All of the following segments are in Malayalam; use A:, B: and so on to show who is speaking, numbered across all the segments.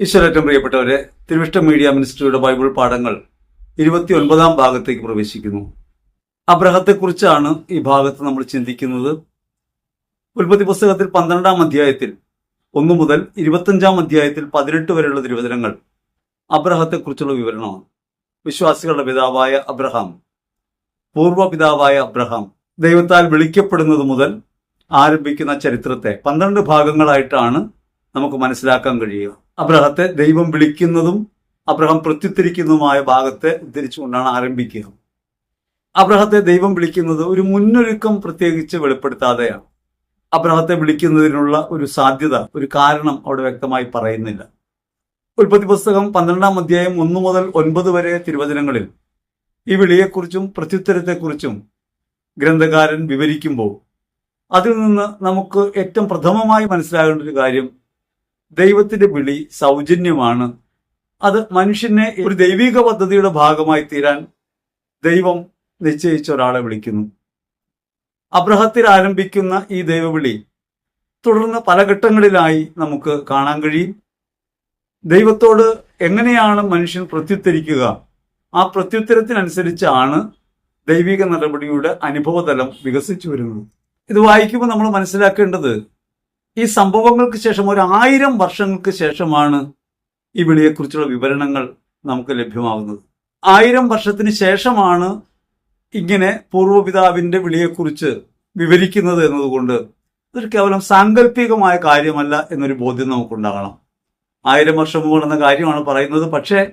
A: ഈശ്വരറ്റം പ്രിയപ്പെട്ടവരെ തിരുവിഷ്ട മീഡിയ മിനിസ്ട്രിയുടെ ബൈബിൾ പാഠങ്ങൾ ഇരുപത്തി ഒൻപതാം ഭാഗത്തേക്ക് പ്രവേശിക്കുന്നു. അബ്രഹത്തെക്കുറിച്ചാണ് ഈ ഭാഗത്ത് നമ്മൾ ചിന്തിക്കുന്നത്. ഉൽപ്പത്തി പുസ്തകത്തിൽ പന്ത്രണ്ടാം അധ്യായത്തിൽ ഒന്നു മുതൽ ഇരുപത്തഞ്ചാം അധ്യായത്തിൽ പതിനെട്ട് വരെയുള്ള തിരുവചനങ്ങൾ അബ്രഹത്തെക്കുറിച്ചുള്ള വിവരണമാണ്. വിശ്വാസികളുടെ പിതാവായ അബ്രഹാം പൂർവ പിതാവായ അബ്രഹാം ദൈവത്താൽ വിളിക്കപ്പെടുന്നത് മുതൽ ആരംഭിക്കുന്ന ചരിത്രത്തെ പന്ത്രണ്ട് ഭാഗങ്ങളായിട്ടാണ് നമുക്ക് മനസ്സിലാക്കാൻ കഴിയുക. അബ്രഹത്തെ ദൈവം വിളിക്കുന്നതും അബ്രഹാം പ്രത്യുത്തരിക്കുന്നതുമായ ഭാഗത്തെ ഉദ്ധരിച്ചുകൊണ്ടാണ് ആരംഭിക്കുക. അബ്രഹത്തെ ദൈവം വിളിക്കുന്നത് ഒരു മുന്നൊരുക്കം പ്രത്യേകിച്ച് വെളിപ്പെടുത്താതെയാണ്. അബ്രഹത്തെ വിളിക്കുന്നതിനുള്ള ഒരു സാധ്യത ഒരു കാരണം അവിടെ വ്യക്തമായി പറയുന്നില്ല. ഉൽപ്പത്തി പുസ്തകം പന്ത്രണ്ടാം അധ്യായം ഒന്നു മുതൽ ഒൻപത് വരെ തിരുവചനങ്ങളിൽ ഈ വിളിയെക്കുറിച്ചും പ്രത്യുത്തരത്തെക്കുറിച്ചും ഗ്രന്ഥകാരൻ വിവരിക്കുമ്പോൾ അതിൽ നിന്ന് നമുക്ക് ഏറ്റവും പ്രഥമമായി മനസ്സിലാകേണ്ട ഒരു കാര്യം ദൈവത്തിന്റെ വിളി സൗജന്യമാണ്. അത് മനുഷ്യനെ ഒരു ദൈവിക പദ്ധതിയുടെ ഭാഗമായി തീരാൻ ദൈവം നിശ്ചയിച്ച ഒരാളെ വിളിക്കുന്നു. അബ്രഹത്തിൽ ആരംഭിക്കുന്ന ഈ ദൈവവിളി തുടർന്ന് പല ഘട്ടങ്ങളിലായി നമുക്ക് കാണാൻ കഴിയും. ദൈവത്തോട് എങ്ങനെയാണ് മനുഷ്യൻ പ്രത്യുത്തരിക്കുക? ആ പ്രത്യുത്തരത്തിനനുസരിച്ചാണ് ദൈവിക നടപടിയുടെ അനുഭവതലം വികസിച്ചു വരുന്നത്. ഇത് വായിക്കുമ്പോൾ നമ്മൾ മനസ്സിലാക്കേണ്ടത് ഈ സംഭവങ്ങൾക്ക് ശേഷം ഒരു ആയിരം വർഷങ്ങൾക്ക് ശേഷമാണ് ഈ വിളിയെക്കുറിച്ചുള്ള വിവരണങ്ങൾ നമുക്ക് ലഭ്യമാകുന്നത്. ആയിരം വർഷത്തിന് ശേഷമാണ് ഇങ്ങനെ പൂർവപിതാവിന്റെ വിളിയെക്കുറിച്ച് വിവരിക്കുന്നത് എന്നതുകൊണ്ട് ഇതൊരു കേവലം സാങ്കല്പികമായ കാര്യമല്ല എന്നൊരു ബോധ്യം നമുക്കുണ്ടാകണം. ആയിരം വർഷം മുമ്പ് നടന്ന കാര്യമാണ് പറയുന്നത്. പക്ഷേ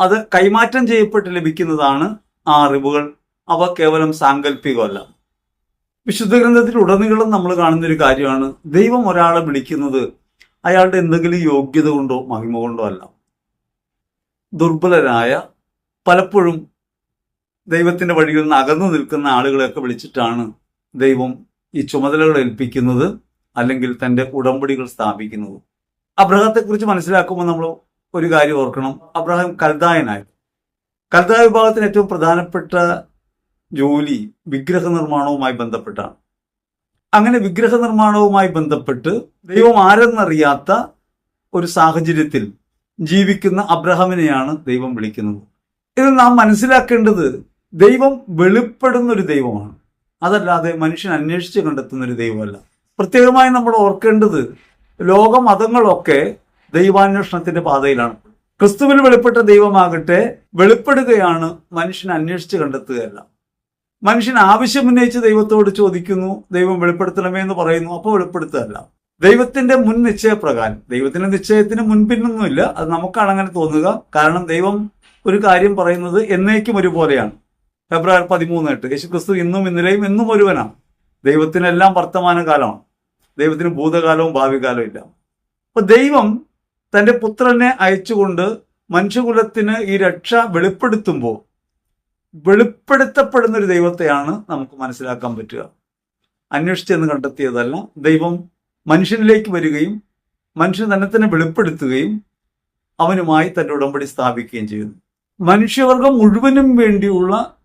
A: അത് കൈമാറ്റം ചെയ്യപ്പെട്ട് ലഭിക്കുന്നതാണ് ആ അറിവുകൾ. അവ കേവലം സാങ്കല്പികമല്ല. വിശുദ്ധ ഗ്രന്ഥത്തിൽ ഉടനീളം നമ്മൾ കാണുന്ന ഒരു കാര്യമാണ്. ദൈവം ഒരാളെ വിളിക്കുന്നത് അയാളുടെ എന്തെങ്കിലും യോഗ്യത കൊണ്ടോ മഹിമ കൊണ്ടോ അല്ല. ദുർബലരായ പലപ്പോഴും ദൈവത്തിന്റെ വഴിയിൽ നിന്ന് അകന്നു നിൽക്കുന്ന ആളുകളെയൊക്കെ വിളിച്ചിട്ടാണ് ദൈവം ഈ ചുമതലകൾ ഏൽപ്പിക്കുന്നത് അല്ലെങ്കിൽ തന്റെ ഉടമ്പടികൾ സ്ഥാപിക്കുന്നത്. അബ്രഹത്തെക്കുറിച്ച് മനസ്സിലാക്കുമ്പോൾ നമ്മൾ ഒരു കാര്യം ഓർക്കണം. അബ്രഹാം കൽദായനായിരുന്നു. കൽദായ വിഭാഗത്തിന് ഏറ്റവും പ്രധാനപ്പെട്ട ജോലി വിഗ്രഹ നിർമ്മാണവുമായി ബന്ധപ്പെട്ടാണ്. അങ്ങനെ വിഗ്രഹ നിർമ്മാണവുമായി ബന്ധപ്പെട്ട് ദൈവം ആരെന്നറിയാത്ത ഒരു സാഹചര്യത്തിൽ ജീവിക്കുന്ന അബ്രഹാമിനെയാണ് ദൈവം വിളിക്കുന്നത്. ഇത് നാം മനസ്സിലാക്കേണ്ടത് ദൈവം വെളിപ്പെടുന്ന ഒരു ദൈവമാണ്. അതല്ലാതെ മനുഷ്യൻ അന്വേഷിച്ച് കണ്ടെത്തുന്ന ഒരു ദൈവമല്ല. പ്രത്യേകമായി നമ്മൾ ഓർക്കേണ്ടത് ലോകമതങ്ങളൊക്കെ ദൈവാന്വേഷണത്തിന്റെ പാതയിലാണ്. ക്രിസ്തുവിൽ വെളിപ്പെട്ട ദൈവമാകട്ടെ വെളിപ്പെടുകയാണ് മനുഷ്യൻ അന്വേഷിച്ച് കണ്ടെത്തുകയല്ല. മനുഷ്യൻ ആവശ്യം ഉന്നയിച്ച് ദൈവത്തോട് ചോദിക്കുന്നു ദൈവം വെളിപ്പെടുത്തണമേ എന്ന് പറയുന്നു അപ്പോൾ വെളിപ്പെടുത്തുകയല്ല ദൈവത്തിന്റെ മുൻ നിശ്ചയപ്രകാരം ദൈവത്തിന്റെ നിശ്ചയത്തിന് മുൻപിന്നൊന്നുമില്ല അത് നമുക്കാണ് അങ്ങനെ തോന്നുക. കാരണം ദൈവം ഒരു കാര്യം പറയുന്നത് എന്നേക്കും ഒരുപോലെയാണ്. ഫെബ്രുവരി പതിമൂന്ന് എട്ട് യേശു ക്രിസ്തു ഇന്നും ഇന്നലെയും എന്നും ഒരുവനാണ്. ദൈവത്തിനെല്ലാം വർത്തമാന കാലമാണ് ദൈവത്തിന് ഭൂതകാലവും ഭാവികാലവും ഇല്ല. അപ്പൊ ദൈവം തന്റെ പുത്രനെ അയച്ചുകൊണ്ട് മനുഷ്യകുലത്തിന് ഈ രക്ഷ വെളിപ്പെടുത്തുമ്പോൾ വെളിപ്പെടുത്തപ്പെടുന്ന ഒരു ദൈവത്തെയാണ് നമുക്ക് മനസ്സിലാക്കാൻ പറ്റുക. അന്വേഷിച്ചെന്ന് കണ്ടെത്തിയതല്ല. ദൈവം മനുഷ്യനിലേക്ക് വരികയും മനുഷ്യൻ തന്നെ തന്നെ വെളിപ്പെടുത്തുകയും അവനുമായി തന്റെ ഉടമ്പടി സ്ഥാപിക്കുകയും ചെയ്യുന്നു. മനുഷ്യവർഗം മുഴുവനും വേണ്ടിയുള്ള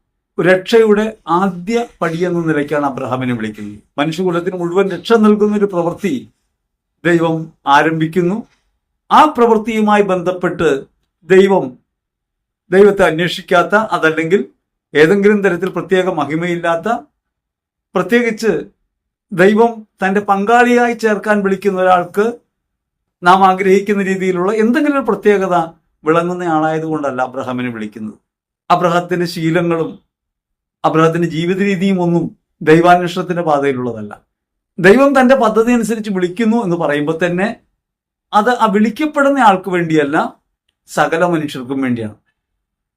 A: രക്ഷയുടെ ആദ്യ പടി എന്ന നിലയ്ക്കാണ് അബ്രഹാമിനെ വിളിക്കുന്നത്. മനുഷ്യകുലത്തിന് മുഴുവൻ രക്ഷ നൽകുന്ന ഒരു പ്രവൃത്തി ദൈവം ആരംഭിക്കുന്നു. ആ പ്രവൃത്തിയുമായി ബന്ധപ്പെട്ട് ദൈവം ദൈവത്തെ അന്വേഷിക്കാത്ത അതല്ലെങ്കിൽ ഏതെങ്കിലും തരത്തിൽ പ്രത്യേക മഹിമയില്ലാത്ത പ്രത്യേകിച്ച് ദൈവം തന്റെ പങ്കാളിയായി ചേർക്കാൻ വിളിക്കുന്ന ഒരാൾക്ക് നാം ആഗ്രഹിക്കുന്ന രീതിയിലുള്ള എന്തെങ്കിലും ഒരു പ്രത്യേകത വിളങ്ങുന്ന ആളായതുകൊണ്ടല്ല അബ്രഹാമിനെ വിളിക്കുന്നത്. അബ്രഹത്തിന്റെ ശീലങ്ങളും അബ്രഹത്തിന്റെ ജീവിത രീതിയും ഒന്നും ദൈവാന്വേഷണത്തിന്റെ പാതയിലുള്ളതല്ല. ദൈവം തന്റെ പദ്ധതി അനുസരിച്ച് വിളിക്കുന്നു എന്ന് പറയുമ്പോൾ തന്നെ അത് ആ വിളിക്കപ്പെടുന്ന ആൾക്ക് വേണ്ടിയല്ല സകല മനുഷ്യർക്കും വേണ്ടിയാണ്.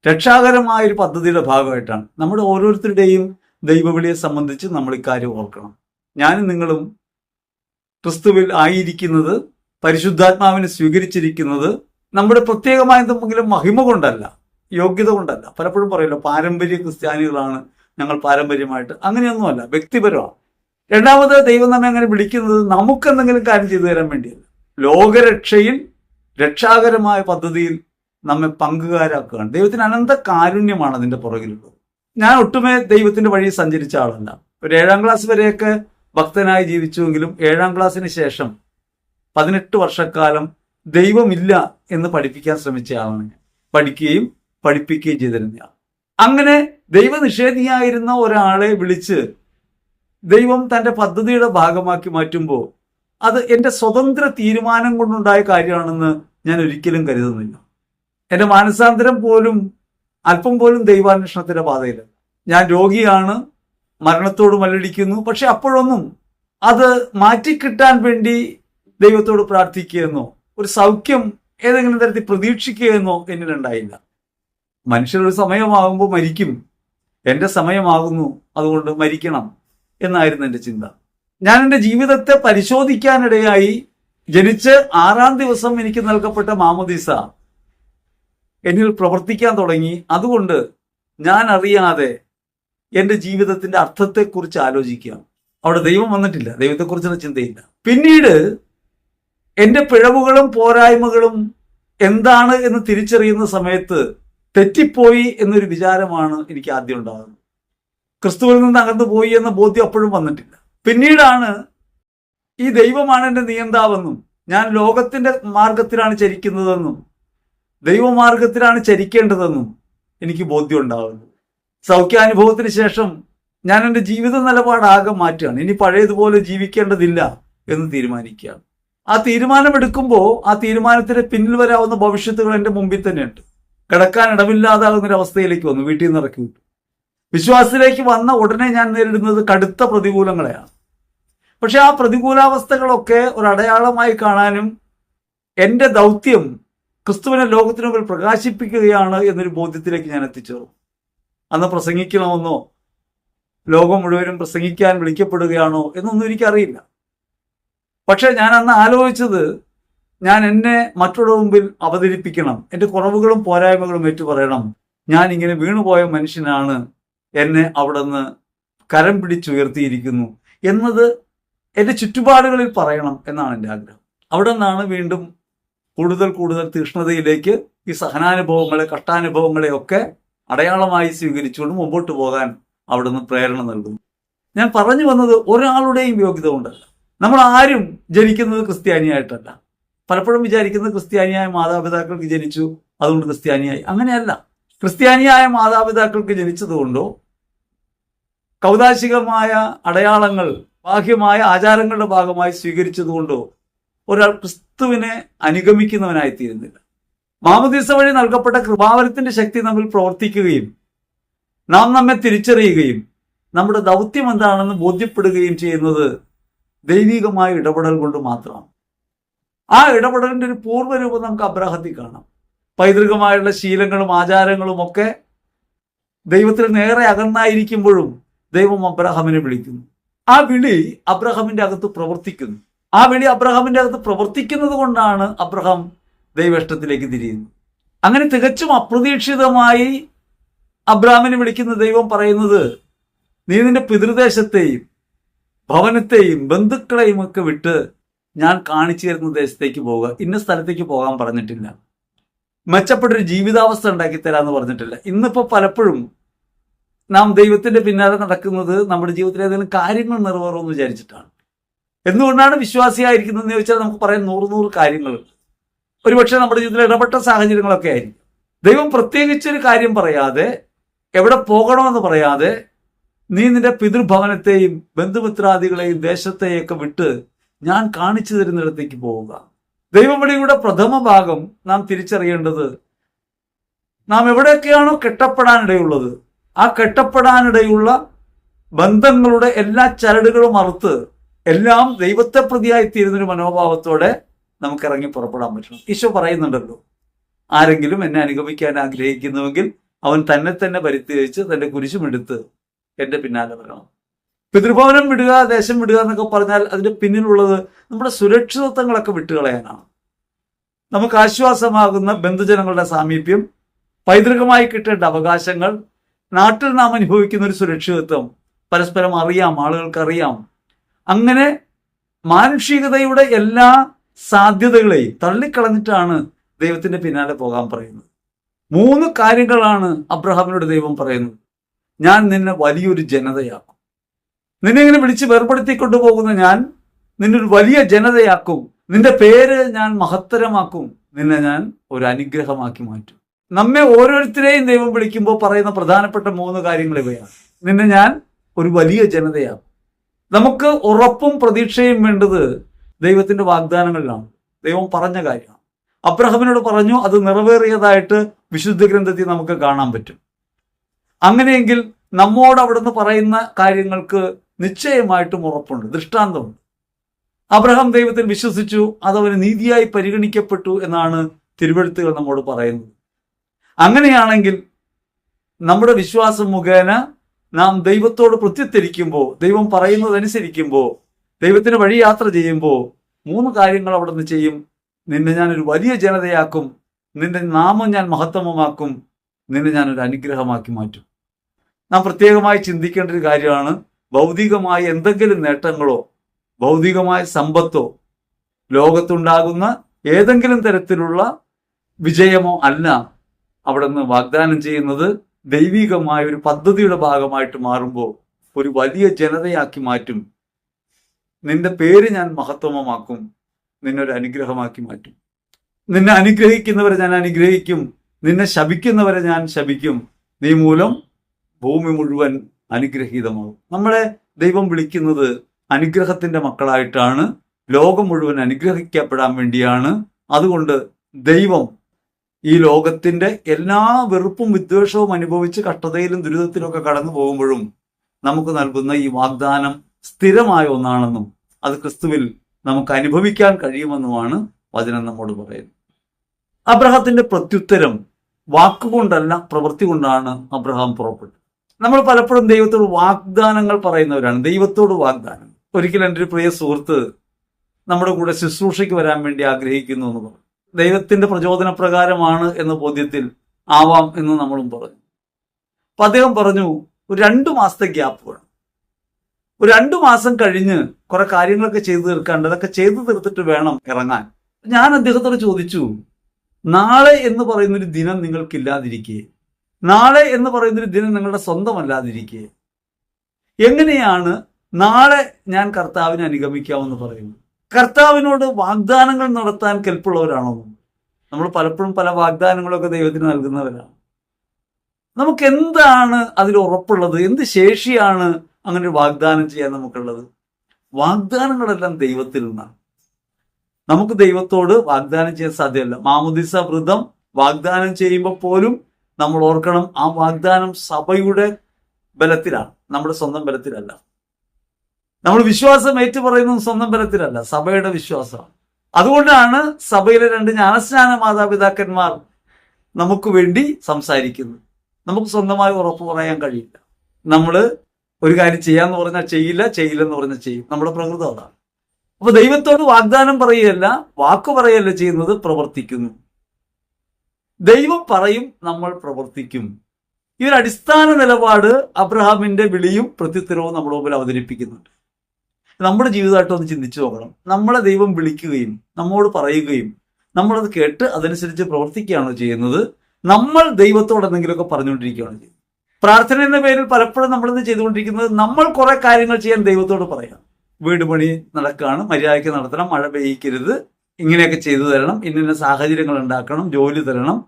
A: രക്ഷാകരമായ ഒരു പദ്ധതിയുടെ ഭാഗമായിട്ടാണ് നമ്മുടെ ഓരോരുത്തരുടെയും ദൈവവിളിയെ സംബന്ധിച്ച് നമ്മൾ ഇക്കാര്യം ഓർക്കണം. ഞാനും നിങ്ങളും ക്രിസ്തുവിൽ ആയിരിക്കുന്നത് പരിശുദ്ധാത്മാവിനെ സ്വീകരിച്ചിരിക്കുന്നത് നമ്മുടെ പ്രത്യേകമായ എന്തെങ്കിലും മഹിമ കൊണ്ടല്ല യോഗ്യത കൊണ്ടല്ല. പലപ്പോഴും പറയല്ലോ പാരമ്പര്യ ക്രിസ്ത്യാനികളാണ് ഞങ്ങൾ പാരമ്പര്യമായിട്ട്. അങ്ങനെയൊന്നുമല്ല വ്യക്തിപരമാണ്. രണ്ടാമത് ദൈവം നമ്മെ അങ്ങനെ വിളിക്കുന്നത് നമുക്ക് എന്തെങ്കിലും കാര്യം ചെയ്തു തരാൻ വേണ്ടിയല്ല. ലോകരക്ഷയിൽ രക്ഷാകരമായ പദ്ധതിയിൽ നമ്മെ പങ്കുകാരാക്കുകയാണ്. ദൈവത്തിന് അനന്ത കാരുണ്യമാണ് അതിന്റെ പുറകിലുള്ളത്. ഞാൻ ഒട്ടുമേ ദൈവത്തിന്റെ വഴി സഞ്ചരിച്ച ആളല്ല. ഒരു ഏഴാം ക്ലാസ് വരെയൊക്കെ ഭക്തനായി ജീവിച്ചുവെങ്കിലും ഏഴാം ക്ലാസ്സിന് ശേഷം പതിനെട്ട് വർഷക്കാലം ദൈവമില്ല എന്ന് പഠിപ്പിക്കാൻ ശ്രമിച്ച ആളാണ് ഞാൻ. പഠിക്കുകയും പഠിപ്പിക്കുകയും ചെയ്തിരുന്ന ആൾ. അങ്ങനെ ദൈവനിഷേധിയായിരുന്ന ഒരാളെ വിളിച്ച് ദൈവം തന്റെ പദ്ധതിയുടെ ഭാഗമാക്കി മാറ്റുമ്പോൾ അത് എന്റെ സ്വതന്ത്ര തീരുമാനം കൊണ്ടുണ്ടായ കാര്യമാണെന്ന് ഞാൻ ഒരിക്കലും കരുതുന്നില്ല. എന്റെ മാനസാന്തരം പോലും അല്പം പോലും ദൈവാന്വേഷണത്തിന്റെ പാതയില്ല. ഞാൻ രോഗിയാണ് മരണത്തോട് മല്ലടിക്കുന്നു പക്ഷെ അപ്പോഴൊന്നും അത് മാറ്റിക്കിട്ടാൻ വേണ്ടി ദൈവത്തോട് പ്രാർത്ഥിക്കുകയെന്നോ ഒരു സൗഖ്യം ഏതെങ്കിലും തരത്തിൽ പ്രതീക്ഷിക്കുകയെന്നോ എന്നിലുണ്ടായില്ല. മനുഷ്യരൊരു സമയമാകുമ്പോൾ മരിക്കും. എന്റെ സമയമാകുന്നു അതുകൊണ്ട് മരിക്കണം എന്നായിരുന്നു എന്റെ ചിന്ത. ഞാൻ എന്റെ ജീവിതത്തെ പരിശോധിക്കാനിടയായി ജനിച്ച് ആറാം ദിവസം എനിക്ക് നൽകപ്പെട്ട മാമോദീസ എന്നിൽ പ്രവർത്തിക്കാൻ തുടങ്ങി. അതുകൊണ്ട് ഞാൻ അറിയാതെ എന്റെ ജീവിതത്തിന്റെ അർത്ഥത്തെക്കുറിച്ച് ആലോചിക്കാം. അവിടെ ദൈവം വന്നിട്ടില്ല. ദൈവത്തെക്കുറിച്ചുള്ള ചിന്തയില്ല. പിന്നീട് എന്റെ പിഴവുകളും പോരായ്മകളും എന്താണ് എന്ന് തിരിച്ചറിയുന്ന സമയത്ത് തെറ്റിപ്പോയി എന്നൊരു വിചാരമാണ് എനിക്ക് ആദ്യം ഉണ്ടാകുന്നത്. ക്രിസ്തുവിൽ നിന്ന് അകന്നു പോയി എന്ന ബോധ്യം അപ്പോഴും വന്നിട്ടില്ല. പിന്നീടാണ് ഈ ദൈവമാണ് എന്റെ നിയന്താവെന്നും ഞാൻ ലോകത്തിന്റെ മാർഗത്തിലാണ് ചരിക്കുന്നതെന്നും ദൈവമാർഗത്തിലാണ് ചരിക്കേണ്ടതെന്നും എനിക്ക് ബോധ്യം ഉണ്ടാകുന്നു സൗഖ്യാനുഭവത്തിന് ശേഷം ഞാൻ എന്റെ ജീവിത നിലപാടാകെ മാറ്റുകയാണ്. ഇനി പഴയതുപോലെ ജീവിക്കേണ്ടതില്ല എന്ന് തീരുമാനിക്കുകയാണ്. ആ തീരുമാനമെടുക്കുമ്പോൾ ആ തീരുമാനത്തിന് പിന്നിൽ വരാവുന്ന ഭവിഷ്യത്തുകൾ എന്റെ മുമ്പിൽ തന്നെയുണ്ട്. കിടക്കാൻ ഇടമില്ലാതാകുന്ന ഒരു അവസ്ഥയിലേക്ക് വന്നു വീട്ടിൽ നിന്ന് ഇറക്കി വിട്ടു. വിശ്വാസത്തിലേക്ക് വന്ന ഉടനെ ഞാൻ നേരിടുന്നത് കടുത്ത പ്രതികൂലങ്ങളെയാണ്. പക്ഷെ ആ പ്രതികൂലാവസ്ഥകളൊക്കെ ഒരു അടയാളമായി കാണാനും എന്റെ ദൗത്യം ക്രിസ്തുവിനെ ലോകത്തിനു മുമ്പിൽ പ്രകാശിപ്പിക്കുകയാണ് എന്നൊരു ബോധ്യത്തിലേക്ക് ഞാൻ എത്തിച്ചേർന്നു. അന്ന് പ്രസംഗിക്കണമെന്നോ ലോകം മുഴുവനും പ്രസംഗിക്കാൻ വിളിക്കപ്പെടുകയാണോ എന്നൊന്നും എനിക്കറിയില്ല. പക്ഷെ ഞാൻ അന്ന് ആലോചിച്ചത് ഞാൻ എന്നെ മറ്റുള്ള മുമ്പിൽ അവതരിപ്പിക്കണം എന്റെ കുറവുകളും പോരായ്മകളും ഏറ്റു പറയണം ഞാൻ ഇങ്ങനെ വീണുപോയ മനുഷ്യനാണ് എന്നെ അവിടെ നിന്ന് കരം പിടിച്ചുയർത്തിയിരിക്കുന്നു എന്നത് എന്റെ ചുറ്റുപാടുകളിൽ പറയണം എന്നാണ് എന്റെ ആഗ്രഹം. അവിടെ നിന്നാണ് വീണ്ടും കൂടുതൽ കൂടുതൽ തീഷ്ണതയിലേക്ക് ഈ സഹനാനുഭവങ്ങളെ കഷ്ടാനുഭവങ്ങളെ ഒക്കെ അടയാളമായി സ്വീകരിച്ചുകൊണ്ട് മുമ്പോട്ട് പോകാൻ അവിടുന്ന് പ്രേരണ നൽകുന്നു. ഞാൻ പറഞ്ഞു വന്നത് ഒരാളുടെയും യോഗ്യത കൊണ്ടല്ല. നമ്മൾ ആരും ജനിക്കുന്നത് ക്രിസ്ത്യാനിയായിട്ടല്ല. പലപ്പോഴും വിചാരിക്കുന്നത് ക്രിസ്ത്യാനിയായ മാതാപിതാക്കൾക്ക് ജനിച്ചു അതുകൊണ്ട് ക്രിസ്ത്യാനിയായി. അങ്ങനെയല്ല. ക്രിസ്ത്യാനിയായ മാതാപിതാക്കൾക്ക് ജനിച്ചതുകൊണ്ടോ കൗതാശികമായ അടയാളങ്ങൾ ബാഹ്യമായ ആചാരങ്ങളുടെ ഭാഗമായി സ്വീകരിച്ചതുകൊണ്ടോ ഒരാൾ ക്രിസ്തുവിനെ അനുഗമിക്കുന്നവനായിത്തീരുന്നില്ല. മാമദീസ വഴി നൽകപ്പെട്ട കൃപാവരത്തിന്റെ ശക്തി നമ്മിൽ പ്രവർത്തിക്കുകയും നാം നമ്മെ തിരിച്ചറിയുകയും നമ്മുടെ ദൗത്യം എന്താണെന്ന് ബോധ്യപ്പെടുകയും ചെയ്യുന്നത് ദൈവികമായ ഇടപെടൽ കൊണ്ട് മാത്രമാണ്. ആ ഇടപെടലിന്റെ ഒരു പൂർവരൂപം നമുക്ക് അബ്രാഹത്തിൽ കാണാം. പൈതൃകമായുള്ള ശീലങ്ങളും ആചാരങ്ങളും ഒക്കെ ദൈവത്തിൽ നേരെ അകന്നായിരിക്കുമ്പോഴും ദൈവം അബ്രഹാമിനെ വിളിക്കുന്നു. ആ വിളി അബ്രഹാമിന്റെ അകത്ത് പ്രവർത്തിക്കുന്നു. ആ വിളി അബ്രഹാമിന്റെ അകത്ത് പ്രവർത്തിക്കുന്നത് കൊണ്ടാണ് അബ്രഹാം ദൈവഷ്ടത്തിലേക്ക് തിരിയുന്നത്. അങ്ങനെ തികച്ചും അപ്രതീക്ഷിതമായി അബ്രഹാമിനെ വിളിക്കുന്ന ദൈവം പറയുന്നത് നീ നിന്റെ പിതൃദേശത്തെയും ഭവനത്തെയും ബന്ധുക്കളെയും ഒക്കെ വിട്ട് ഞാൻ കാണിച്ചു തരുന്ന ദേശത്തേക്ക് പോവുക. ഇന്ന സ്ഥലത്തേക്ക് പോകാൻ പറഞ്ഞിട്ടില്ല. മെച്ചപ്പെട്ടൊരു ജീവിതാവസ്ഥ ഉണ്ടാക്കി തരാമെന്ന് പറഞ്ഞിട്ടില്ല. ഇന്നിപ്പോൾ പലപ്പോഴും നാം ദൈവത്തിന്റെ പിന്നാലെ നടക്കുന്നത് നമ്മുടെ ജീവിതത്തിലെ ഏതെങ്കിലും കാര്യങ്ങൾ നിറവേറുമെന്ന് വിചാരിച്ചിട്ടാണ്. എന്തുകൊണ്ടാണ് വിശ്വാസിയായിരിക്കുന്നതെന്ന് ചോദിച്ചാൽ നമുക്ക് പറയാൻ നൂറ് നൂറ് കാര്യങ്ങളുണ്ട് ഒരുപക്ഷെ നമ്മുടെ ജീവിതത്തിൽ ഇടപെട്ട സാഹചര്യങ്ങളൊക്കെ ആയിരിക്കും. ദൈവം പ്രത്യേകിച്ചൊരു കാര്യം പറയാതെ എവിടെ പോകണമെന്ന് പറയാതെ നീ നിന്റെ പിതൃഭവനത്തെയും ബന്ധുമിത്രാദികളെയും ദേശത്തെയൊക്കെ വിട്ട് ഞാൻ കാണിച്ചു തരുന്നിടത്തേക്ക് പോവുക. ദൈവവിളിയുടെ പ്രഥമ ഭാഗം നാം തിരിച്ചറിയേണ്ടത് നാം എവിടെയൊക്കെയാണോ കെട്ടപ്പെടാനിടയുള്ളത് ആ കെട്ടപ്പെടാനിടയുള്ള ബന്ധങ്ങളുടെ എല്ലാ ചരടുകളും അറുത്ത് എല്ലാം ദൈവത്തെ പ്രതിയായി തീരുന്നൊരു മനോഭാവത്തോടെ നമുക്ക് ഇറങ്ങി പുറപ്പെടാൻ പറ്റണം. ഈശോ പറയുന്നുണ്ടല്ലോ ആരെങ്കിലും എന്നെ അനുഗമിക്കാൻ ആഗ്രഹിക്കുന്നുവെങ്കിൽ അവൻ തന്നെ തന്നെ പരിത്യജിച്ച് തന്റെ കുരിശുമെടുത്ത് എന്റെ പിന്നാലെ വരണം. പിതൃഭവനം വിടുക ദേശം വിടുക എന്നൊക്കെ പറഞ്ഞാൽ അതിന്റെ പിന്നിലുള്ളത് നമ്മുടെ സുരക്ഷിതത്വങ്ങളൊക്കെ വിട്ടുകളയാനാണ്. നമുക്ക് ആശ്വാസമാകുന്ന ബന്ധുജനങ്ങളുടെ സാമീപ്യം പൈതൃകമായി കിട്ടേണ്ട അവകാശങ്ങൾ നാട്ടിൽ നാം അനുഭവിക്കുന്ന ഒരു സുരക്ഷിതത്വം പരസ്പരം അറിയാം ആളുകൾക്ക് അറിയാം. അങ്ങനെ മാനുഷികതയുടെ എല്ലാ സാധ്യതകളെയും തള്ളിക്കളഞ്ഞിട്ടാണ് ദൈവത്തിന്റെ പിന്നാലെ പോകാൻ പറയുന്നത്. മൂന്ന് കാര്യങ്ങളാണ് അബ്രഹാമിനോട് ദൈവം പറയുന്നത്. ഞാൻ നിന്നെ വലിയൊരു ജനതയാക്കും. നിന്നെ ഇങ്ങനെ വിളിച്ച് വേർപ്പെടുത്തി കൊണ്ടുപോകുന്ന ഞാൻ നിന്നൊരു വലിയ ജനതയാക്കും. നിന്റെ പേര് ഞാൻ മഹത്തരമാക്കും. നിന്നെ ഞാൻ ഒരു അനുഗ്രഹമാക്കി മാറ്റും. നമ്മെ ഓരോരുത്തരെയും ദൈവം വിളിക്കുമ്പോൾ പറയുന്ന പ്രധാനപ്പെട്ട മൂന്ന് കാര്യങ്ങൾ ഇവയാണ്. നിന്നെ ഞാൻ ഒരു വലിയ ജനതയാകും നമുക്ക് ഉറപ്പും പ്രതീക്ഷയും വേണ്ടത് ദൈവത്തിന്റെ വാഗ്ദാനങ്ങളിലാണ്. ദൈവം പറഞ്ഞ കാര്യമാണ്. അബ്രഹാമിനോട് പറഞ്ഞു അത് നിറവേറിയതായിട്ട് വിശുദ്ധ ഗ്രന്ഥത്തിൽ നമുക്ക് കാണാൻ പറ്റും. അങ്ങനെയെങ്കിൽ നമ്മോട് അവിടുന്ന് പറയുന്ന കാര്യങ്ങൾക്ക് നിശ്ചയമായിട്ടും ഉറപ്പുണ്ട് ദൃഷ്ടാന്തമുണ്ട്. അബ്രഹാം ദൈവത്തിൽ വിശ്വസിച്ചു അതവന് നീതിയായി പരിഗണിക്കപ്പെട്ടു എന്നാണ് തിരുവഴുത്തുകൾ നമ്മോട് പറയുന്നത്. അങ്ങനെയാണെങ്കിൽ നമ്മുടെ വിശ്വാസം മുഖേന നാം ദൈവത്തോട് പ്രത്യുത്തരിക്കുമ്പോൾ ദൈവം പറയുന്നതനുസരിക്കുമ്പോൾ ദൈവത്തിന് വഴി യാത്ര ചെയ്യുമ്പോൾ മൂന്ന് കാര്യങ്ങൾ അവിടെ നിന്ന് ചെയ്യും. നിന്നെ ഞാൻ ഒരു വലിയ ജനതയാക്കും. നിന്റെ നാമം ഞാൻ മഹത്തമമാക്കും. നിന്നെ ഞാൻ ഒരു അനുഗ്രഹമാക്കി മാറ്റും. നാം പ്രത്യേകമായി ചിന്തിക്കേണ്ട ഒരു കാര്യമാണ് ഭൗതികമായ എന്തെങ്കിലും നേട്ടങ്ങളോ ഭൗതികമായ സമ്പത്തോ ലോകത്തുണ്ടാകുന്ന ഏതെങ്കിലും തരത്തിലുള്ള വിജയമോ അല്ല അവിടെ നിന്ന് വാഗ്ദാനം ചെയ്യുന്നത്. ദൈവികമായ ഒരു പദ്ധതിയുടെ ഭാഗമായിട്ട് മാറുമ്പോൾ ഒരു വലിയ ജനതയാക്കി മാറ്റും. നിന്റെ പേര് ഞാൻ മഹത്വമാക്കും. നിന്നൊരു അനുഗ്രഹമാക്കി മാറ്റും. നിന്നെ അനുഗ്രഹിക്കുന്നവരെ ഞാൻ അനുഗ്രഹിക്കും. നിന്നെ ശപിക്കുന്നവരെ ഞാൻ ശപിക്കും. നീ മൂലം ഭൂമി മുഴുവൻ അനുഗ്രഹീതമാകും നമ്മളെ ദൈവം വിളിക്കുന്നത് അനുഗ്രഹത്തിന്റെ മക്കളായിട്ടാണ്. ലോകം മുഴുവൻ അനുഗ്രഹിക്കപ്പെടാൻ വേണ്ടിയാണ്. അതുകൊണ്ട് ദൈവം ഈ ലോകത്തിന്റെ എല്ലാ വെറുപ്പും വിദ്വേഷവും അനുഭവിച്ച് കഷ്ടതയിലും ദുരിതത്തിലും ഒക്കെ കടന്നു പോകുമ്പോഴും നമുക്ക് നൽകുന്ന ഈ വാഗ്ദാനം സ്ഥിരമായ ഒന്നാണെന്നും അത് ക്രിസ്തുവിൽ നമുക്ക് അനുഭവിക്കാൻ കഴിയുമെന്നുമാണ് വചനം നമ്മോട് പറയുന്നത്. അബ്രഹത്തിന്റെ പ്രത്യുത്തരം വാക്കുകൊണ്ടല്ല പ്രവൃത്തി കൊണ്ടാണ് അബ്രഹാം പുറപ്പെട്ടത്. നമ്മൾ പലപ്പോഴും ദൈവത്തോട് വാഗ്ദാനങ്ങൾ പറയുന്നവരാണ്. ദൈവത്തോട് വാഗ്ദാനം. ഒരിക്കലും എന്റെ ഒരു പ്രിയ സുഹൃത്ത് നമ്മുടെ കൂടെ ശുശ്രൂഷയ്ക്ക് വരാൻ വേണ്ടി ആഗ്രഹിക്കുന്നു എന്ന് പറഞ്ഞു. ദൈവത്തിന്റെ പ്രചോദന പ്രകാരമാണ് എന്ന ബോധ്യത്തിൽ ആവാം എന്ന് നമ്മളും പറഞ്ഞു. അപ്പൊ അദ്ദേഹം പറഞ്ഞു ഒരു രണ്ടു മാസത്തെ ഗ്യാപ്പ് വേണം. ഒരു രണ്ടു മാസം കഴിഞ്ഞ് കുറെ കാര്യങ്ങളൊക്കെ ചെയ്തു തീർക്കാണ്ട് അതൊക്കെ ചെയ്തു തീർത്തിട്ട് വേണം ഇറങ്ങാൻ. ഞാൻ അദ്ദേഹത്തോട് ചോദിച്ചു നാളെ എന്ന് പറയുന്നൊരു ദിനം നിങ്ങൾക്കില്ലാതിരിക്കെ. നാളെ എന്ന് പറയുന്നൊരു ദിനം നിങ്ങളുടെ സ്വന്തമല്ലാതിരിക്കെ. എങ്ങനെയാണ് നാളെ ഞാൻ കർത്താവിനെ അനുഗമിക്കാമെന്ന് പറയുന്നു കർത്താവിനോട് വാഗ്ദാനങ്ങൾ നടത്താൻ കെൽപ്പുള്ളവരാണോ നമ്മൾ? പലപ്പോഴും പല വാഗ്ദാനങ്ങളൊക്കെ ദൈവത്തിന് നൽകുന്നവരാണ്. നമുക്ക് എന്താണ് അതിൽ ഉറപ്പുള്ളത്? എന്ത് ശേഷിയാണ് അങ്ങനെ ഒരു വാഗ്ദാനം ചെയ്യാൻ നമുക്കുള്ളത്? വാഗ്ദാനങ്ങളെല്ലാം ദൈവത്തിൽ നിന്നാണ്. നമുക്ക് ദൈവത്തോട് വാഗ്ദാനം ചെയ്യാൻ സാധ്യമല്ല. മാമുദിസ വ്രതം വാഗ്ദാനം ചെയ്യുമ്പോൾ പോലും നമ്മൾ ഓർക്കണം ആ വാഗ്ദാനം സഭയുടെ ബലത്തിലാണ്. നമ്മുടെ സ്വന്തം ബലത്തിലല്ല. നമ്മൾ വിശ്വാസം ഏറ്റുപറയുന്നത് സ്വന്തം ബലത്തിലല്ല സഭയുടെ വിശ്വാസമാണ്. അതുകൊണ്ടാണ് സഭയിലെ രണ്ട് ജ്ഞാനസ്നാന മാതാപിതാക്കന്മാർ നമുക്ക് വേണ്ടി സംസാരിക്കുന്നത്. നമുക്ക് സ്വന്തമായി ഉറപ്പ് പറയാൻ കഴിയില്ല. നമ്മൾ ഒരു കാര്യം ചെയ്യാന്ന് പറഞ്ഞാൽ ചെയ്യില്ല ചെയ്യില്ലെന്ന് പറഞ്ഞാൽ ചെയ്യും. നമ്മുടെ പ്രകൃതം അതാണ്. അപ്പൊ ദൈവത്തോട് വാഗ്ദാനം പറയുകയല്ല വാക്ക് പറയല്ല ചെയ്യുന്നത് പ്രവർത്തിക്കുന്നു. ദൈവം പറയും നമ്മൾ പ്രവർത്തിക്കും. ഈ ഒരു അടിസ്ഥാന നിലപാട് അബ്രഹാമിന്റെ വിളിയും പ്രത്യുത്തരവും നമ്മുടെ മുമ്പിൽ അവതരിപ്പിക്കുന്നുണ്ട്. നമ്മുടെ ജീവിതമായിട്ട് ഒന്ന് ചിന്തിച്ചു നോക്കണം. നമ്മളെ ദൈവം വിളിക്കുകയും നമ്മോട് പറയുകയും നമ്മളത് കേട്ട് അതനുസരിച്ച് പ്രവർത്തിക്കുകയാണോ ചെയ്യുന്നത്. നമ്മൾ ദൈവത്തോട് എന്തെങ്കിലുമൊക്കെ പറഞ്ഞുകൊണ്ടിരിക്കുകയാണ് ചെയ്യുന്നത്. പ്രാർത്ഥന എന്ന പേരിൽ പലപ്പോഴും നമ്മളിത് ചെയ്തുകൊണ്ടിരിക്കുന്നത് നമ്മൾ കുറെ കാര്യങ്ങൾ ചെയ്യാൻ ദൈവത്തോട് പറയാം. വീട് പണി നടക്കുകയാണ് മര്യാദയ്ക്ക് നടത്തണം മഴ പെയ്യിക്കരുത് ഇങ്ങനെയൊക്കെ ചെയ്തു തരണം ഇന്ന സാഹചര്യങ്ങൾ ഉണ്ടാക്കണം ജോലി തരണം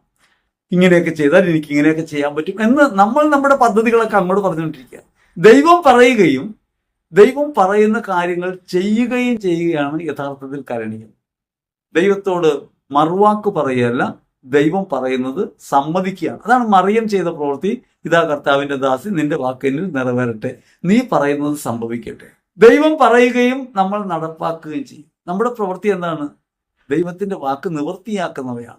A: ഇങ്ങനെയൊക്കെ ചെയ്താൽ എനിക്ക് ഇങ്ങനെയൊക്കെ ചെയ്യാൻ പറ്റും എന്ന് നമ്മൾ നമ്മുടെ പദ്ധതികളൊക്കെ അങ്ങോട്ട് പറഞ്ഞുകൊണ്ടിരിക്കുക ദൈവം പറയുകയും ദൈവം പറയുന്ന കാര്യങ്ങൾ ചെയ്യുകയും ചെയ്യുകയാണ് യഥാർത്ഥത്തിൽ കരണീയം ദൈവത്തോട് മറുവാക്ക് പറയുകയല്ല ദൈവം പറയുന്നത് സമ്മതിക്കുകയാണ്. അതാണ് മറിയം ചെയ്ത പ്രവൃത്തി. ഇതാ കർത്താവിന്റെ ദാസി നിന്റെ വാക്കിനിൽ നിറവേറട്ടെ. നീ പറയുന്നത് സംഭവിക്കട്ടെ. ദൈവം പറയുകയും നമ്മൾ നടപ്പാക്കുകയും ചെയ്യും. നമ്മുടെ പ്രവൃത്തി എന്താണ്? ദൈവത്തിന്റെ വാക്ക് നിവൃത്തിയാക്കുന്നവയാണ്.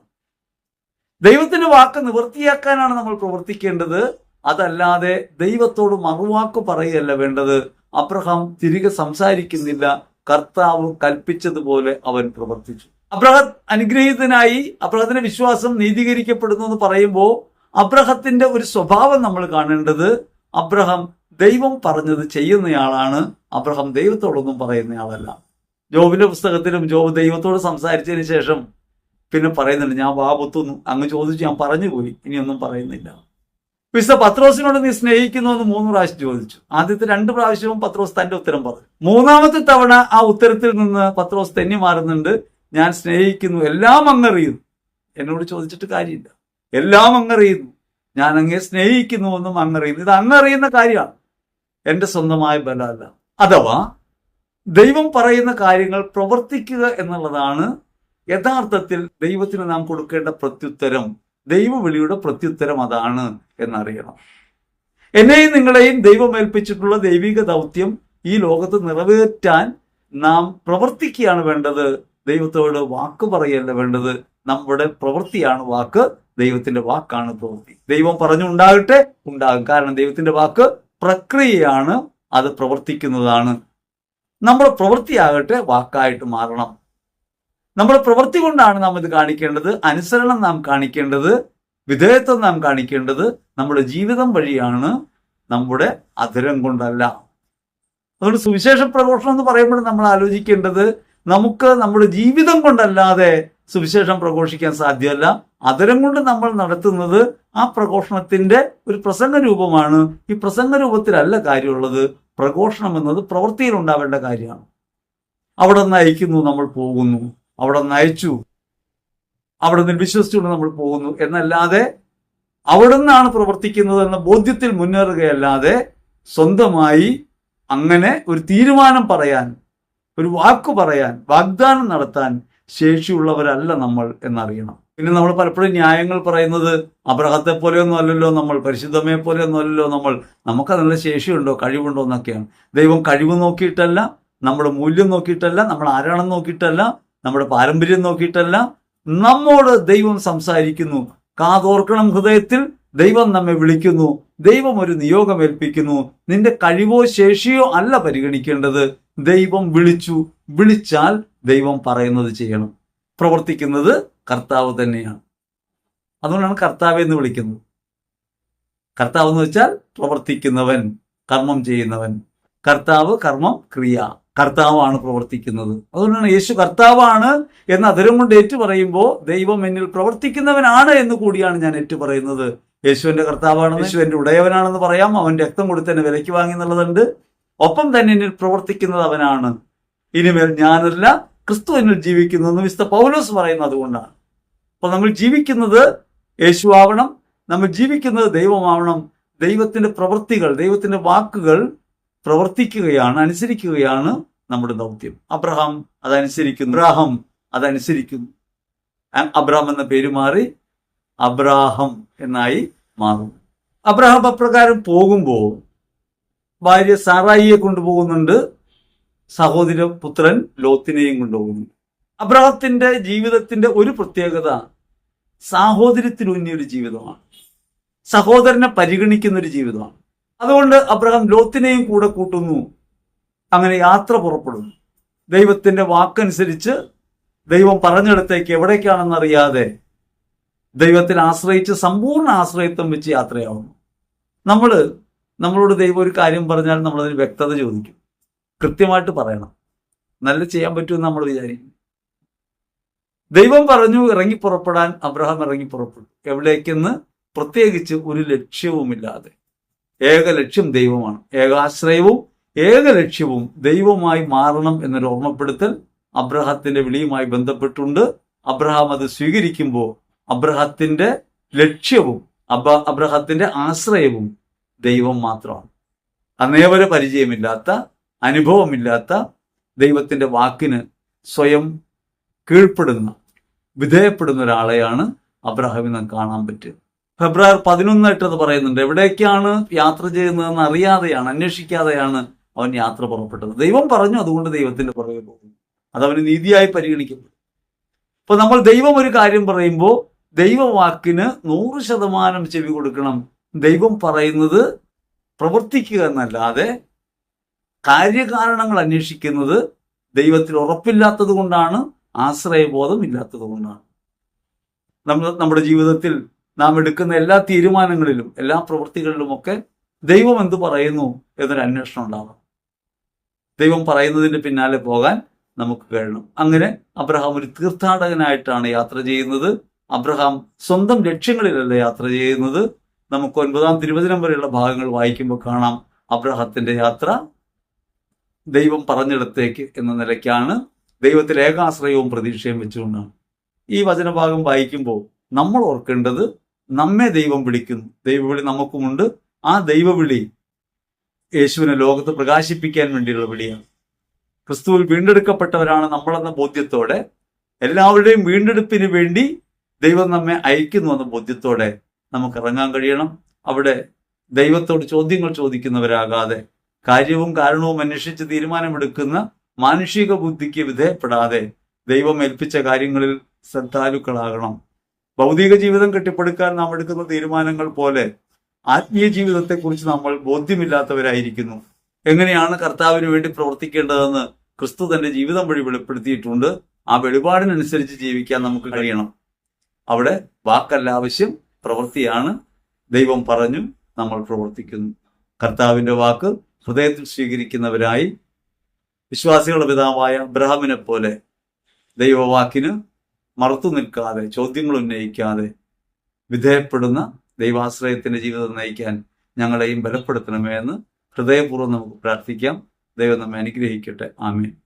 A: ദൈവത്തിന്റെ വാക്ക് നിവൃത്തിയാക്കാനാണ് നമ്മൾ പ്രവർത്തിക്കേണ്ടത്. അതല്ലാതെ ദൈവത്തോട് മറുവാക്ക് പറയുകയല്ല വേണ്ടത്. അബ്രഹാം തിരികെ സംസാരിക്കുന്നില്ല. കർത്താവ് കൽപ്പിച്ചതുപോലെ അവൻ പ്രവർത്തിച്ചു. അബ്രഹം അനുഗ്രഹീതനായി അബ്രഹത്തിന്റെ വിശ്വാസം നീതീകരിക്കപ്പെടുന്നു എന്ന് പറയുമ്പോൾ അബ്രഹത്തിന്റെ ഒരു സ്വഭാവം നമ്മൾ കാണേണ്ടത് അബ്രഹാം ദൈവം പറഞ്ഞത് ചെയ്യുന്നയാളാണ്. അബ്രഹാം ദൈവത്തോടൊന്നും പറയുന്നയാളല്ല. ജോബിന്റെ പുസ്തകത്തിലും ജോബ് ദൈവത്തോട് സംസാരിച്ചതിന് ശേഷം പിന്നെ പറയുന്നുണ്ട് ഞാൻ വാപത്തുന്നു അങ്ങ് ചോദിച്ചു ഞാൻ പറഞ്ഞു പോയി ഇനിയൊന്നും പറയുന്നില്ല. വിശുദ്ധ പത്രോസിനോട് നീ സ്നേഹിക്കുന്നു എന്ന് മൂന്ന് പ്രാവശ്യം ചോദിച്ചു. ആദ്യത്തെ രണ്ട് പ്രാവശ്യവും പത്രോസ് തന്റെ ഉത്തരം പറഞ്ഞു. മൂന്നാമത്തെ തവണ ആ ഉത്തരത്തിൽ നിന്ന് പത്രോസ് തെന്നി മാറുന്നുണ്ട്. ഞാൻ സ്നേഹിക്കുന്നു. എല്ലാം അങ്ങറിയുന്നു. എന്നോട് ചോദിച്ചിട്ട് കാര്യമില്ല. എല്ലാം അങ്ങറിയുന്നു. ഞാൻ അങ്ങേ സ്നേഹിക്കുന്നു എന്നും അങ്ങറിയുന്നു. ഇത് അങ്ങറിയുന്ന കാര്യമാണ്. എന്റെ സ്വന്തമായ ബലമല്ല. അഥവാ ദൈവം പറയുന്ന കാര്യങ്ങൾ പ്രവർത്തിക്കുക എന്നുള്ളതാണ് യഥാർത്ഥത്തിൽ ദൈവത്തിന് നാം കൊടുക്കേണ്ട പ്രത്യുത്തരം. ദൈവവിളിയുടെ പ്രത്യുത്തരം അതാണ് എന്നറിയണം. എന്നെയും നിങ്ങളെയും ദൈവം ഏൽപ്പിച്ചിട്ടുള്ള ദൈവിക ദൗത്യം ഈ ലോകത്ത് നിറവേറ്റാൻ നാം പ്രവർത്തിക്കുകയാണ് വേണ്ടത്. ദൈവത്തോട് വാക്ക് പറയല്ല വേണ്ടത്. നമ്മുടെ പ്രവൃത്തിയാണ് വാക്ക്. ദൈവത്തിന്റെ വാക്കാണ് പ്രവൃത്തി. ദൈവം പറഞ്ഞുണ്ടാകട്ടെ ഉണ്ടാകും. കാരണം ദൈവത്തിന്റെ വാക്ക് പ്രക്രിയയാണ്. അത് പ്രവർത്തിക്കുന്നതാണ്. നമ്മുടെ പ്രവൃത്തിയാകട്ടെ വാക്കായിട്ട് മാറണം. നമ്മുടെ പ്രവൃത്തി കൊണ്ടാണ് നാം ഇത് കാണിക്കേണ്ടത്. അനുസരണം നാം കാണിക്കേണ്ടത്. വിധേയത്വം നാം കാണിക്കേണ്ടത് നമ്മുടെ ജീവിതം വഴിയാണ്. നമ്മുടെ അധരം കൊണ്ടല്ല. അതുകൊണ്ട് സുവിശേഷ പ്രഘോഷണം എന്ന് പറയുമ്പോൾ നമ്മൾ ആലോചിക്കേണ്ടത് നമുക്ക് നമ്മുടെ ജീവിതം കൊണ്ടല്ലാതെ സുവിശേഷം പ്രഘോഷിക്കാൻ സാധ്യമല്ല. അതരം കൊണ്ട് നമ്മൾ നടത്തുന്നത് ആ പ്രഘോഷണത്തിന്റെ ഒരു പ്രസംഗ രൂപമാണ്. ഈ പ്രസംഗ രൂപത്തിലല്ല കാര്യമുള്ളത്. പ്രഘോഷണം എന്നത് പ്രവൃത്തിയിൽ ഉണ്ടാവേണ്ട കാര്യമാണ്. അവിടെ നയിക്കുന്നു നമ്മൾ പോകുന്നു. അവിടെ നയിച്ചു അവിടെ നിന്ന് വിശ്വസിച്ചുകൊണ്ട് നമ്മൾ പോകുന്നു എന്നല്ലാതെ അവിടെ നിന്നാണ് പ്രവർത്തിക്കുന്നത് എന്ന ബോധ്യത്തിൽ മുന്നേറുകയല്ലാതെ സ്വന്തമായി അങ്ങനെ ഒരു തീരുമാനം പറയാൻ ഒരു വാക്ക് പറയാൻ വാഗ്ദാനം നടത്താൻ ശേഷിയുള്ളവരല്ല നമ്മൾ എന്നറിയണം. പിന്നെ നമ്മൾ പലപ്പോഴും ന്യായങ്ങൾ പറയുന്നത് അബ്രഹത്തെ പോലെയൊന്നും അല്ലല്ലോ നമ്മൾ പരിശുദ്ധമയെ പോലെയൊന്നും അല്ലല്ലോ നമ്മൾ നമുക്ക് അതിനുള്ള ശേഷിയുണ്ടോ കഴിവുണ്ടോ എന്നൊക്കെയാണ്. ദൈവം കഴിവ് നോക്കിയിട്ടല്ല നമ്മുടെ മൂല്യം നോക്കിയിട്ടല്ല നമ്മൾ ആരാണെന്ന് നോക്കിയിട്ടല്ല നമ്മുടെ പാരമ്പര്യം നോക്കിയിട്ടല്ല നമ്മോട് ദൈവം സംസാരിക്കുന്നു. കാതോർക്കണം ഹൃദയത്തിൽ ദൈവം നമ്മെ വിളിക്കുന്നു. ദൈവം ഒരു നിയോഗം ഏൽപ്പിക്കുന്നു. നിന്റെ കഴിവോ ശേഷിയോ അല്ല പരിഗണിക്കേണ്ടത്. ദൈവം വിളിച്ചു. വിളിച്ചാൽ ദൈവം പറയുന്നത് ചെയ്യണം. പ്രവർത്തിക്കുന്നത് കർത്താവ് തന്നെയാണ്. അതുകൊണ്ടാണ് കർത്താവ് എന്ന് വിളിക്കുന്നത്. കർത്താവ് എന്ന് വെച്ചാൽ പ്രവർത്തിക്കുന്നവൻ കർമ്മം ചെയ്യുന്നവൻ. കർത്താവ് കർമ്മം ക്രിയ. കർത്താവാണ് പ്രവർത്തിക്കുന്നത്. അതുകൊണ്ടാണ് യേശു കർത്താവാണ് എന്ന് അതിരം കൊണ്ട് ഏറ്റു പറയുമ്പോൾ ദൈവം എന്നിൽ പ്രവർത്തിക്കുന്നവനാണ് എന്ന് കൂടിയാണ് ഞാൻ ഏറ്റു പറയുന്നത് യേശുവിന്റെ കർത്താവാണെന്ന് യേശുവിന്റെ ഉടയവനാണെന്ന് പറയാം. അവൻ രക്തം കൊടുത്ത് എന്നെ വിലയ്ക്ക് വാങ്ങി എന്നുള്ളതുണ്ട്. ഒപ്പം തന്നെ എന്നിൽ പ്രവർത്തിക്കുന്നത് അവനാണ്. ഇനിമേൽ ഞാനല്ല ക്രിസ്തു എന്നിൽ ജീവിക്കുന്നു എന്ന് വിശുദ്ധ പൗലോസ് പറയുന്നത് അതുകൊണ്ടാണ്. അപ്പൊ നമ്മൾ ജീവിക്കുന്നത് യേശു ആവണം നമ്മൾ ജീവിക്കുന്നത് ദൈവമാവണം ദൈവത്തിന്റെ പ്രവൃത്തികൾ ദൈവത്തിന്റെ വാക്കുകൾ പ്രവർത്തിക്കുകയാണ് അനുസരിക്കുകയാണ് നമ്മുടെ ദൗത്യം. അബ്രഹാം അതനുസരിക്കുന്നു. അബ്രാഹം അതനുസരിക്കുന്നു. അബ്രഹാം അബ്രാം എന്ന പേര് മാറി അബ്രാഹം എന്നായി മാറും അബ്രഹാം അപ്രകാരം പോകുമ്പോൾ ഭാര്യ സാറായിയെ കൊണ്ടുപോകുന്നുണ്ട് സഹോദര പുത്രൻ ലോത്തിനെയും കൊണ്ടുപോകുന്നുണ്ട്. അബ്രഹത്തിന്റെ ജീവിതത്തിന്റെ ഒരു പ്രത്യേകത സാഹോദര്യത്തിലൂന്നിയ ഒരു ജീവിതമാണ്. സഹോദരനെ പരിഗണിക്കുന്ന ഒരു ജീവിതമാണ്. അതുകൊണ്ട് അബ്രഹാം ലോത്തിനെയും കൂടെ കൂട്ടുന്നു. അങ്ങനെ യാത്ര പുറപ്പെടുന്നു. ദൈവത്തിന്റെ വാക്കനുസരിച്ച് ദൈവം പറഞ്ഞിടത്തേക്ക് എവിടേക്കാണെന്നറിയാതെ ദൈവത്തിൽ ആശ്രയിച്ച് സമ്പൂർണ ആശ്രയത്വം വെച്ച് യാത്രയാവുന്നു. നമ്മൾ നമ്മളോട് ദൈവം ഒരു കാര്യം പറഞ്ഞാൽ നമ്മളതിന് വ്യക്തത ചോദിക്കും. കൃത്യമായിട്ട് പറയണം. നല്ല ചെയ്യാൻ പറ്റുമെന്ന് നമ്മൾ വിചാരിക്കും. ദൈവം പറഞ്ഞു ഇറങ്ങി പുറപ്പെടാൻ അബ്രഹാം ഇറങ്ങി പുറപ്പെട്ടു എവിടേക്കെന്ന് പ്രത്യേകിച്ച് ഒരു ലക്ഷ്യവുമില്ലാതെ. ഏക ലക്ഷ്യം ദൈവമാണ്. ഏകാശ്രയവും ഏക ലക്ഷ്യവും ദൈവമായി മാറണം എന്നൊരു ഓർമ്മപ്പെടുത്തൽ അബ്രഹത്തിന്റെ വിളിയുമായി ബന്ധപ്പെട്ടുണ്ട്. അബ്രഹാം അത് സ്വീകരിക്കുമ്പോൾ അബ്രഹത്തിന്റെ ലക്ഷ്യവും അബ അബ്രഹത്തിന്റെ ആശ്രയവും ദൈവം മാത്രമാണ്. അന്നേവരെ പരിചയമില്ലാത്ത അനുഭവമില്ലാത്ത ദൈവത്തിന്റെ വാക്കിന് സ്വയം കീഴ്പ്പെടുന്ന വിധേയപ്പെടുന്ന ഒരാളെയാണ് അബ്രഹാമിൽ നിന്ന് കാണാൻ പറ്റുക. ഫെബ്രുവരി പതിനൊന്നായിട്ട് അത് പറയുന്നുണ്ട്. എവിടേക്കാണ് യാത്ര ചെയ്യുന്നതെന്ന് അറിയാതെയാണ് അന്വേഷിക്കാതെയാണ് അവൻ യാത്ര പുറപ്പെട്ടത്. ദൈവം പറഞ്ഞു അതുകൊണ്ട് ദൈവത്തിന്റെ പുറകെ പോകുന്നു. അതവന് നീതിയായി പരിഗണിക്കപ്പെടും. അപ്പൊ നമ്മൾ ദൈവം ഒരു കാര്യം പറയുമ്പോൾ ദൈവവാക്കിന് നൂറ് ശതമാനം ചെവി കൊടുക്കണം. ദൈവം പറയുന്നത് പ്രവർത്തിക്കുക എന്നല്ലാതെ കാര്യകാരണങ്ങൾ അന്വേഷിക്കുന്നത് ദൈവത്തിൽ ഉറപ്പില്ലാത്തത് കൊണ്ടാണ് ആശ്രയബോധം ഇല്ലാത്തത് കൊണ്ടാണ്. നമ്മൾ നമ്മുടെ ജീവിതത്തിൽ നാം എടുക്കുന്ന എല്ലാ തീരുമാനങ്ങളിലും എല്ലാ പ്രവൃത്തികളിലുമൊക്കെ ദൈവം എന്ത് പറയുന്നു എന്നൊരു അന്വേഷണം ഉണ്ടാവണം. ദൈവം പറയുന്നതിന്റെ പിന്നാലെ പോകാൻ നമുക്ക് കഴിയണം. അങ്ങനെ അബ്രഹാം ഒരു തീർത്ഥാടകനായിട്ടാണ് യാത്ര ചെയ്യുന്നത്. അബ്രഹാം സ്വന്തം ലക്ഷ്യങ്ങളിലല്ല യാത്ര ചെയ്യുന്നത്. നമുക്ക് ഒൻപതാം തിരുവചനം വരെയുള്ള ഭാഗങ്ങൾ വായിക്കുമ്പോൾ കാണാം അബ്രഹത്തിന്റെ യാത്ര ദൈവം പറഞ്ഞിടത്തേക്ക് എന്ന നിലയ്ക്കാണ്. ദൈവത്തിൽ ഏകാശ്രയവും പ്രതീക്ഷയും വെച്ചുകൊണ്ടാണ്. ഈ വചനഭാഗം വായിക്കുമ്പോൾ നമ്മൾ ഓർക്കേണ്ടത് നമ്മെ ദൈവം വിളിക്കുന്നു. ദൈവവിളി നമുക്കുമുണ്ട്. ആ ദൈവവിളി യേശുവിനെ ലോകത്ത് പ്രകാശിപ്പിക്കാൻ വേണ്ടിയുള്ള വിളിയാണ്. ക്രിസ്തുവിൽ വീണ്ടെടുക്കപ്പെട്ടവരാണ് നമ്മളെന്ന ബോധ്യത്തോടെ എല്ലാവരുടെയും വീണ്ടെടുപ്പിന് വേണ്ടി ദൈവം നമ്മെ അയക്കുന്നു എന്ന ബോധ്യത്തോടെ നമുക്ക് ഇറങ്ങാൻ കഴിയണം. അവിടെ ദൈവത്തോട് ചോദ്യങ്ങൾ ചോദിക്കുന്നവരാകാതെ കാര്യവും കാരണവും അന്വേഷിച്ച് തീരുമാനമെടുക്കുന്ന മാനുഷിക ബുദ്ധിക്ക് വിധേയപ്പെടാതെ ദൈവം ഏൽപ്പിച്ച കാര്യങ്ങളിൽ ശ്രദ്ധാലുക്കളാകണം. ഭൗതിക ജീവിതം കെട്ടിപ്പടുക്കാൻ നാം എടുക്കുന്ന തീരുമാനങ്ങൾ പോലെ ആത്മീയ ജീവിതത്തെക്കുറിച്ച് നമ്മൾ ബോധ്യമില്ലാത്തവരായിരിക്കുന്നു. എങ്ങനെയാണ് കർത്താവിന് വേണ്ടി പ്രവർത്തിക്കേണ്ടതെന്ന് ക്രിസ്തു തന്റെ ജീവിതം വഴി വെളിപ്പെടുത്തിയിട്ടുണ്ട്. ആ വെളിപാടിനനുസരിച്ച് ജീവിക്കാൻ നമുക്ക് കഴിയണം. അവിടെ വാക്കല്ല ആവശ്യം പ്രവൃത്തിയാണ്. ദൈവം പറഞ്ഞു നമ്മൾ പ്രവർത്തിക്കുന്നു. കർത്താവിന്റെ വാക്ക് ഹൃദയത്തിൽ സ്വീകരിക്കുന്നവരായി വിശ്വാസികളുടെ പിതാവായ അബ്രഹാമിനെ പോലെ ദൈവവാക്കിന് മറുത്തു നിൽക്കാതെ ചോദ്യങ്ങൾ ഉന്നയിക്കാതെ വിധേയപ്പെടുന്ന ദൈവാശ്രയത്തിന്റെ ജീവിതം നയിക്കാൻ ഞങ്ങളെയും ബലപ്പെടുത്തണമേ എന്ന് ഹൃദയപൂർവം നമുക്ക് പ്രാർത്ഥിക്കാം. ദൈവം നമ്മെ അനുഗ്രഹിക്കട്ടെ. ആമീൻ.